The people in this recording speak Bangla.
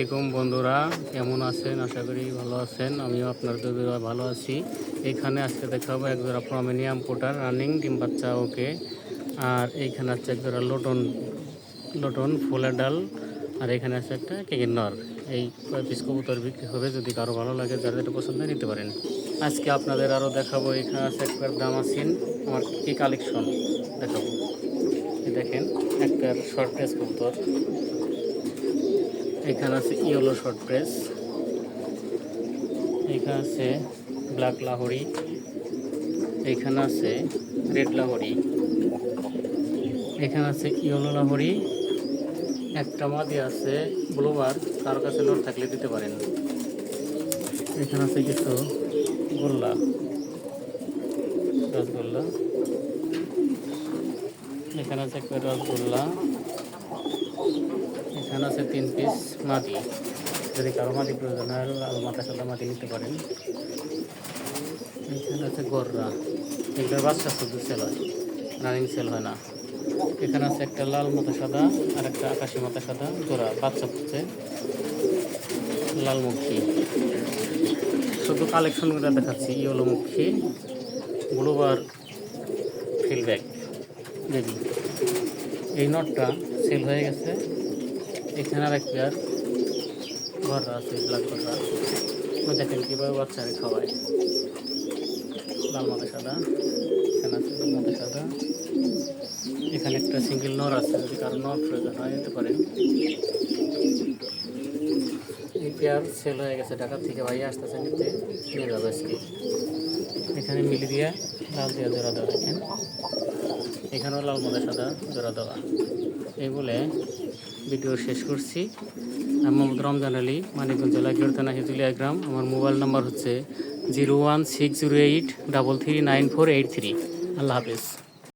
আলাইকুম বন্ধুরা, কেমন আছেন? আশা করি ভালো আছেন। আমিও আপনার দোয়া ভালো আছি। এখানে আজকে দেখাবো এক জোড়া প্রমিনিয়াম পোটার রানিং ডিম বাচ্চা, ওকে? আর এইখানে আছে এক জোড়া লোটন লোটন ফুলের ডাল, আর এখানে আছে একটা কেকের এই পিস কবুতর বিক্রি হবে যদি কারও ভালো লাগে, যারা যেটা পছন্দ নিতে পারেন। আজকে আপনাদের আরও দেখাবো, এখানে আছে একটা দামাসিন আমার কি কালেকশন দেখাবো। দেখেন, একটা শর্ট ড্রেস কবুতর। এখানে আছে ইয়েলো শর্ট ড্রেস এখানে আছে ব্ল্যাক লাহোরি। এখানে আছে রেড লাহোরি। এখানে আছে ইয়েলো লাহোরি। একটা মাদি আছে ব্লোবার তার কাছে লোড থাকলে দিতে পারেন। এখানে আছে কিছু গোল্লা। রসগোল্লা। এখানে আছে একটা রসগোল্লা। এখানে আছে তিন পিস মাটি। যদি কারও মাটি প্রয়োজন হয় লাল মাথা সাদা মাটি নিতে পারেন। এখানে আছে গররা। এগুলোর বাচ্চা শুধু সেল হয়, রানিং সেল হয় না। এখানে আছে একটা লাল মাথা সাদা আর একটা আকাশি মাথা সাদা। জোড়া বাচ্চা হচ্ছে লাল মুখী শুধু কালেকশনগুলো দেখাচ্ছি ইয়েলো মুখী ব্লুবার ফিলব্যাক বেবি এই নটটা সেল হয়ে গেছে এখানে আর এক পেয়ার ঘররা আছে, ব্ল্যাক ঘররা ওই দেখেন কীভাবে বাচ্চারা খাওয়ায়। লাল মাথা সাদা, এখানে আছে মাথা সাদা। এখানে একটা সিঙ্গেল নর আছে, যদি কারও নর প্রয়োজন হয়, নিতে পারেন। এই পেয়ার সেল হয়ে গেছে ঢাকা থেকে ভাই আসতেছে নিতে। নিয়ে যাবে আজকে। এখানে মিলি দিয়া লাল দিয়া জোড়া দেওয়া, দেখেন। এখানেও লাল মাথা সাদা জোড়া দেওয়া। এই বলে ভিডিও শেষ করছি। আমি মোহাম্মদ রমজান আলী, মানিকগঞ্জ জেলা গিরতানা হিজুলিয়া গ্রাম। আমার মোবাইল নাম্বার হচ্ছে zero one six zero eight double three nine four eight three. আল্লাহ হাফেজ।